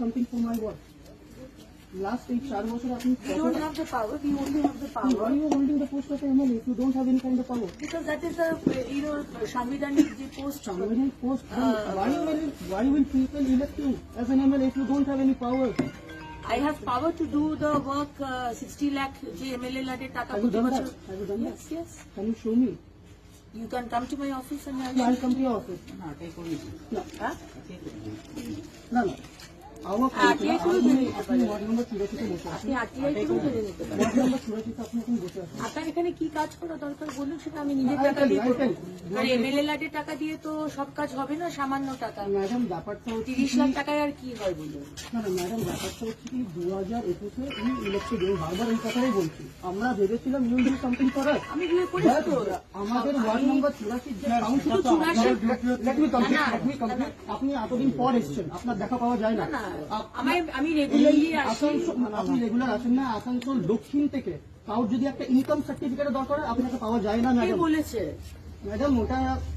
something for my work. Last eight, was asking. you don't have the power. We only have the power. Why are you holding the post of MLA if you don't have any kind of power? Because that is a you know Shamvidanic post. Shamvidanic post. Uh, why will why will people elect you as an MLA if you don't have any power? I have power to do the work uh, 60 lakh JMLA Lade Tata Have you done that? Have you done yes, that? Yes, Can you show me? You can come to my office and I'll, I'll come to your office. No, take only. No. Huh? No, no. আপনার এখানে কি কাজ করা দরকার বলুন সেটা আমি নিজের টাকা দিয়ে. আর এমএলএ লাডের টাকা দিয়ে তো সব কাজ হবে না সামান্য টাকা। ম্যাডাম ব্যাপারটা তিরিশ লাখ টাকায় আর কি হয় বলুন? না না ম্যাডাম ব্যাপারটা হচ্ছে কি দু হাজার একুশে আমি বারবার এই কথাই বলছি আমরা ভেবেছিলাম ডু সামথিং আস আমি আমাদের ওয়ার্ড নম্বর চুরাশি? আপনি এতদিন পর এসছেন আপনার দেখা পাওয়া যায় না আমি আমি রেগুলারলি এই আসি। আসানসোল আপনি রেগুলার আসেন না? আসানসোল দক্ষিণ থেকে। যদি একটা ইনকাম সার্টিফিকেট দরকার হয় আপনাকে পাওয়া যায় না কে বলেছে? ম্যাডাম ওটা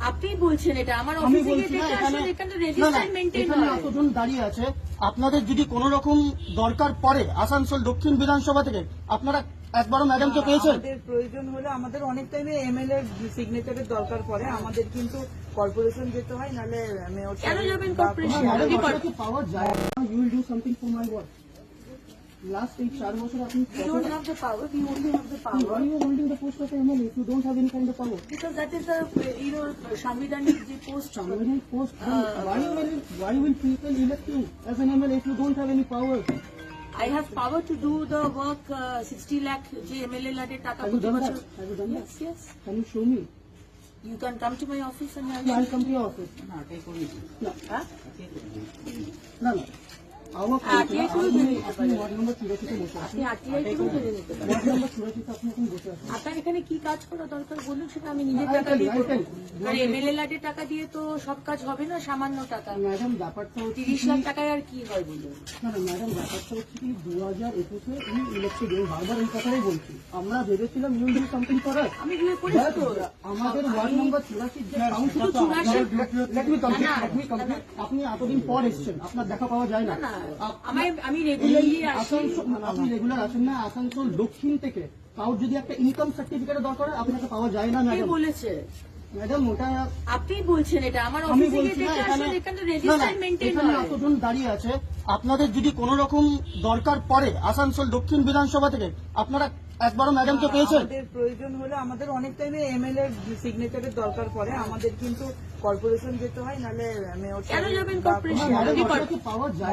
আপনি বলছেন এটা। আমার অফিসে গিয়ে এখানে এখানে রেজিস্টার না, হয়। এতজন দাঁড়িয়ে আছে। আপনাদের যদি কোনো রকম দরকার পড়ে আসানসোল দক্ষিণ বিধানসভা থেকে আপনারা একবারও ম্যাডাম পেয়েছেন। প্রয়োজন হলে আমাদের অনেক টাইমে এমএলএ সিগনেচারের দরকার পড়ে। আমাদের কিন্তু কর্পোরেশন যেতে হয় নাহলে মেয়র যায় লাস্ট এই চার বছর আপনি you post of MLA you don't have any that is the you সাংবিধানিক যে পোস্ট সাংবিধানিক post why will why will people elect you as an MLA if you don't have any power I have power to do the work, uh, 60 lakh JMLL at a Tata Have you done that? Have you done that? Yes, yes. Can you show me? You can come to my office and I'll. No, I'll come to your office. No, take only. No, huh? No, no. জেনে নিতে আপনি ward number চুরাশিতে বসে আছেন আপনি RTI করে জেনে নিতে পারেন ওয়ার্ড নম্বর চুরাশিতে আপনি এখন বসে আছেন আপনার এখানে কি কাজ করা দরকার বলুন সেটা আমি নিজের টাকা দিয়ে I করব tell you. আর এমএলএ লাডের টাকা দিয়ে তো সব কাজ হবে না সামান্য টাকা ম্যাডাম ব্যাপারটা তিরিশ লাখ টাকায় আর কি হয় বলুন না না ম্যাডাম ব্যাপারটা হচ্ছে কি দু হাজার একুশে উনি ইলেকটেড আমি বারবার এই কথাই বলছি আমরা ভেবেছিলাম সামথিং আমি তো আমাদের ওয়ার্ড নম্বর চুরাশির যে কাউন্সিল. আপনি এতদিন পর এসছেন আপনার দেখা পাওয়া যায় না আমি রেগুলারলি আসানসোল আপনি রেগুলার আসেন না? আসানসোল দক্ষিণ থেকে। কারোর যদি একটা ইনকাম সার্টিফিকেটের দরকার হয় আপনাকে পাওয়া যায় না কে বলেছে? ম্যাডাম ওটা আপনি বলছেন এটা। আমার আমি বলছি না এখানে এখানে না, না, রেজিস্টার মেনটেন এখানে এতজন দাঁড়িয়ে আছে। আপনাদের যদি কোনো রকম দরকার পড়ে আসানসোল দক্ষিণ বিধানসভা থেকে আপনারা একবারও ম্যাডামকে পেয়েছেন? আমাদের প্রয়োজন হলে আমাদের অনেক টাইমে এমএলএ সিগনেচারের দরকার পড়ে। আমাদের কিন্তু কর্পোরেশন যেতে হয় নাহলে মেয়র কেন যাবেন বা- corporation? ম্যাডাম আপনি ওটা কি পাওয়া যায়